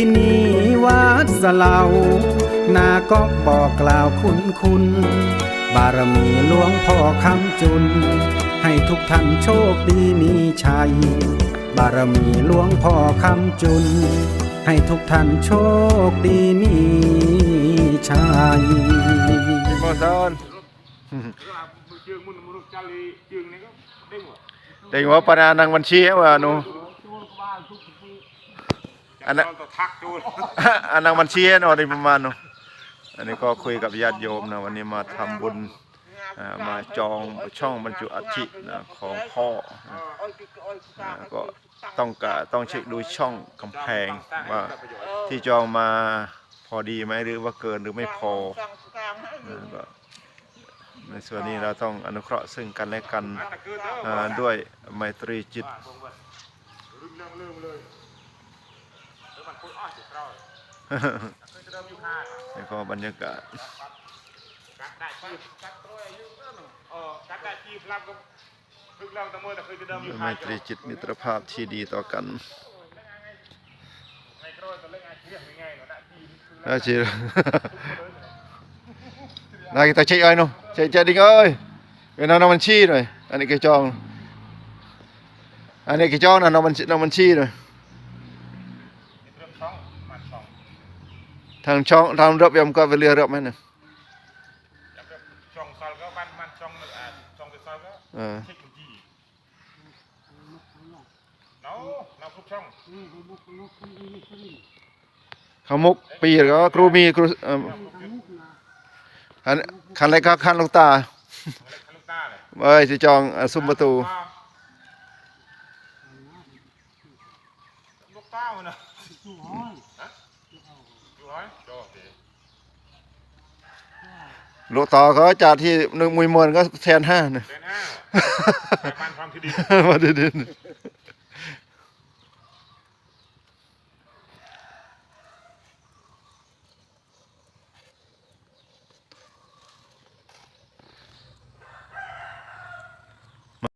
ที่นี่วัดสะเหลานาก็บอกกล่าวคุณคุณ บารมีหลวงพ่อคำจุน ให้ทุกท่านโชคดีมีชัย บารมีหลวงพ่อคำจุน ให้ทุกท่านโชคดีมีชัยบอซอน chương muốn muốn cha lì chương này có đây mà เด็กว่าปนานังบัญชีว่าหนู อันนั้น to thắc chu อันนังบัญชีเนาะในประมาณเนาะอันนี้ก็คุยกับญาติโยมนะวันนี้มาทำบุญอ่ามาจองช่องบรรจุอัฐินะของพ่อนะอ่าก็ต้องกะต้องเช็คดูช่องกำแพงว่าที่จองมาพอดีไหมหรือว่าเกินหรือไม่พอนะก็ในส่วนนี้เราต้องอนุเคราะห์ซึ่งกันและกัน ta cứ đó อ่าด้วยไมตรีจิต rưng lưng lưng lưng nếu mà phun oi thì rồi cứ cho đâm như hai แล้วก็บรรยากาศ cắt đại chi cắt rồi như đó ờ cắt đại chi làm cũng rưng lưng ta mơ là cứ cho đâm như ไม hai ตรีจิตมิตรภาพที่ดีต่อกัน ngày rồi ta lấy ai chia ngày nó đại chi น่าเชื่อนายตาเช็คเอ้ยเนาะเช็คเช็คดิ้งเอ้ยเป็นน้องบัญชีหน่อยอันนี้แกจองอันนี้แกจองนะน้องบัญชีน้องบัญชีหน่อย ทางช่องทางรับยำก็ไปเรือรับไหมเนี่ย chấm được xong sau có ban ban xong được à xong từ sau có เออ thích cái gì nó nó phút xong เขามุกปีแล้วก็ครูมีครูเอ่ออันคันอะไรก็คันลูกตา lấy cái lúc ta này เอ้ยจะจองอะซุ้มประตู lúc ta mà nè chú hỏi chú hỏi cho thì ลูกต่อเขาจัดที่หนึ่งมวยมวนก็แทนห้าเนี่ย đến ha ban phong thì đi มาดิดิน